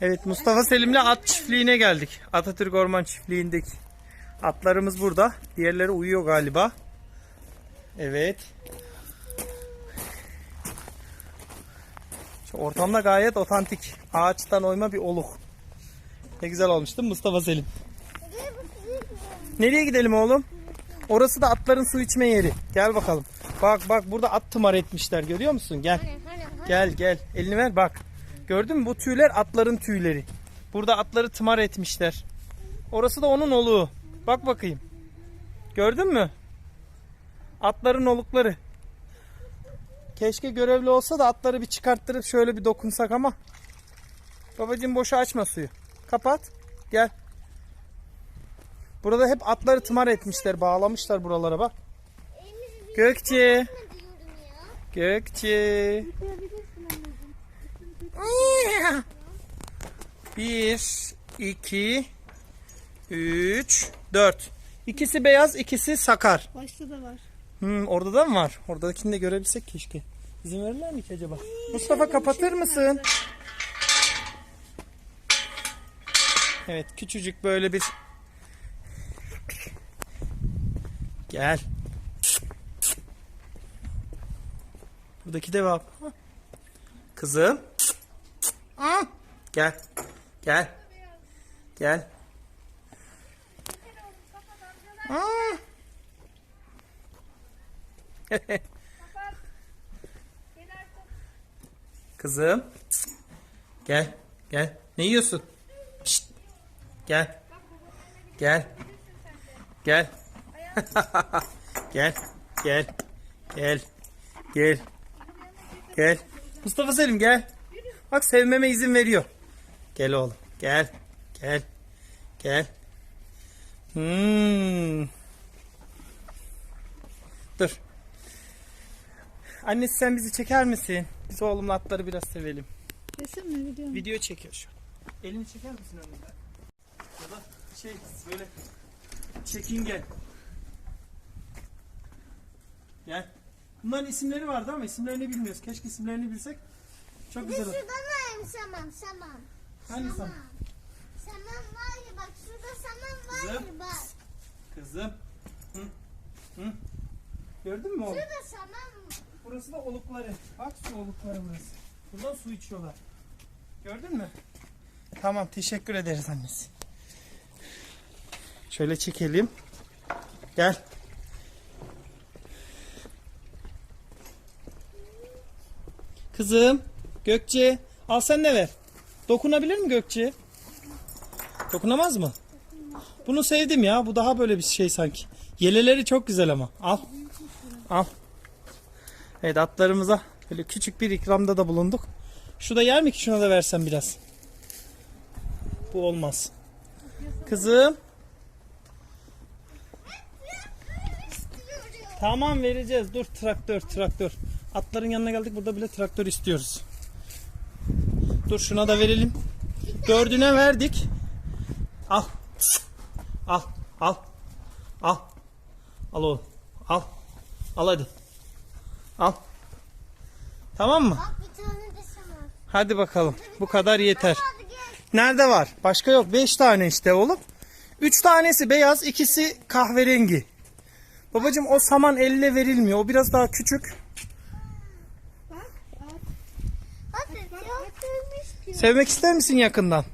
Evet Mustafa Selim'le at çiftliğine geldik. Atatürk Orman Çiftliği'ndeki. Atlarımız burada. Diğerleri uyuyor galiba. Evet. Şu ortamda gayet otantik. Ağaçtan oyma bir oluk. Ne güzel olmuş değil mi Mustafa Selim? Nereye gidelim oğlum? Orası da atların su içme yeri. Gel bakalım. Bak bak burada at tımar etmişler görüyor musun? Gel. Gel gel. Elini ver bak. Gördün mü bu tüyler atların tüyleri. Burada atları tımar etmişler. Orası da onun oluğu. Bak bakayım. Gördün mü? Atların olukları. Keşke görevli olsa da atları bir çıkarttırıp şöyle bir dokunsak ama. Babacığım boşa açma suyu. Kapat. Gel. Burada hep atları tımar etmişler. Bağlamışlar buralara bak. Gökçe. Gökçe. Bir, iki, üç, dört. İkisi beyaz, ikisi sakar. Başta da var. Hmm, orada da mı var? Oradakini de görebilsek keşke. İzin verirler mi ki acaba? Mustafa kapatır mısın? Evet küçücük böyle bir Gel. Buradaki de var. Kızım. Aa, Gel. Gel. Gel. Kızım. Gel. Gel. Ne yiyorsun? Şşt. Gel. Gel. Gel. gel. Gel. Gel. Gel. Gel. Mustafa Selim gel. Bak sevmeme izin veriyor. Gel oğlum. Gel. Gel. Gel. Hmm. Dur. Annesi sen bizi çeker misin? Biz oğlumla atları biraz sevelim. Resim mi video mu? Video çekiyor şu an. Elini çeker misin önünden? Ya da şey böyle çekingen. Gel. Bunların isimleri vardı ama isimlerini bilmiyoruz. Keşke isimlerini bilsek. Çok güzel olur. Şurada var saman saman. Hangi saman? Saman var ya bak şurada saman var ya Kızım. bak. Kızım. Hı? Hı? Gördün mü oğlum? Şurada saman var. Burası da olukları. Bak su olukları burası. Buradan su içiyorlar. Gördün mü? Tamam teşekkür ederiz annesi. Şöyle çekelim. Gel. Kızım. Gökçe. Al sen de ver. Dokunabilir mi Gökçe? Dokunamaz mı? Bunu sevdim ya. Bu daha böyle bir şey sanki. Yeleleri çok güzel ama. Al. Al. Evet atlarımıza böyle küçük bir ikramda da bulunduk. Şu da yer mi ki şuna da versem biraz? Bu olmaz. Kızım. Tamam vereceğiz. Dur traktör traktör. Atların yanına geldik burada bile traktör istiyoruz. Dur şuna da verelim. Dördüne verdik. Al. Al. Al. Al. Al oğlum. Al. Al hadi. Al. Tamam mı? Bak bir tane de saman. Hadi bakalım. Bu kadar yeter. Nerede var? Başka yok. Beş tane işte oğlum. Üç tanesi beyaz, ikisi kahverengi. Babacım o saman elle verilmiyor. O biraz daha küçük. Hadi çok sevmiş ki. Sevmek ister misin yakından?